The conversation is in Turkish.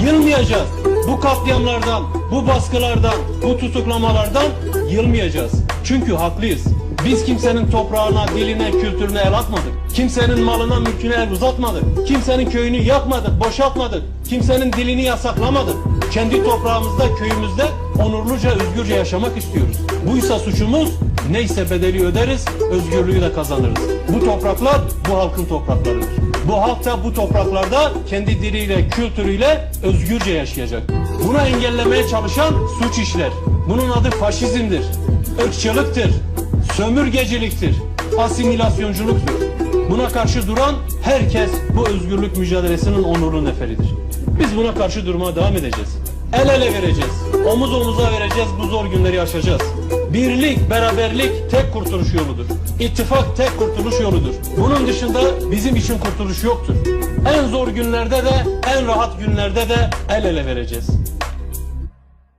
Yılmayacağız. Bu katliamlardan, bu baskılardan, bu tutuklamalardan yılmayacağız. Çünkü haklıyız. Biz kimsenin toprağına, diline, kültürüne el atmadık. Kimsenin malına, mülküne el uzatmadık. Kimsenin köyünü yakmadık, boşaltmadık. Kimsenin dilini yasaklamadık. Kendi toprağımızda, köyümüzde onurluca, özgürce yaşamak istiyoruz. Buysa suçumuz, neyse bedeli öderiz, özgürlüğü de kazanırız. Bu topraklar bu halkın topraklarıdır. Bu halk da bu topraklarda kendi diliyle, kültürüyle özgürce yaşayacak. Bunu engellemeye çalışan suç işler. Bunun adı faşizmdir, ırkçılıktır, sömürgeciliktir, asimilasyonculuktur. Buna karşı duran herkes bu özgürlük mücadelesinin onurlu neferidir. Biz buna karşı durmaya devam edeceğiz. El ele vereceğiz. Omuz omuza vereceğiz. Bu zor günleri aşacağız. Birlik, beraberlik tek kurtuluş yoludur. İttifak tek kurtuluş yoludur. Bunun dışında bizim için kurtuluş yoktur. En zor günlerde de, en rahat günlerde de el ele vereceğiz.